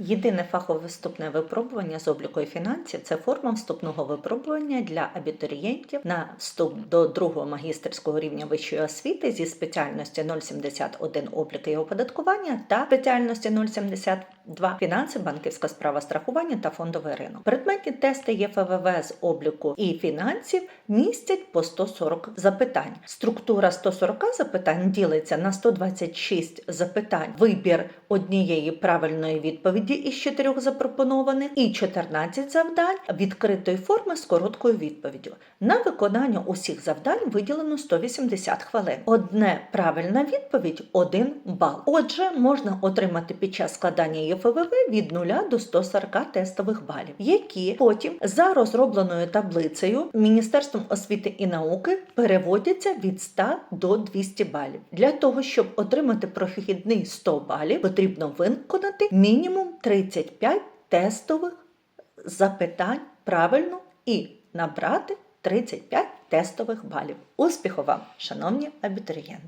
Єдине фахове вступне випробування з обліку і фінансів це форма вступного випробування для абітурієнтів на вступ до другого магістерського рівня вищої освіти зі спеціальності 071 облік і оподаткування та спеціальності 072 фінанси, банківська справа страхування та фондовий ринок. Предметні тести ЄФВВ з обліку і фінансів містять по 140 запитань. Структура 140 запитань ділиться на 126 запитань. Вибір однієї правильної відповіді із чотирьох запропонованих і 14 завдань відкритої форми з короткою відповіддю. На виконання усіх завдань виділено 180 хвилин. Одне правильна відповідь 1 бал. Отже, можна отримати під час складання ЄФВВ від 0 до 140 тестових балів, які потім за розробленою таблицею Міністерством освіти і науки переводяться від 100 до 200 балів. Для того, щоб отримати прохідний 100 балів, потрібно виконати мінімум 35 тестових запитань правильно і набрати 35 тестових балів. Успіху вам, шановні абітурієнти!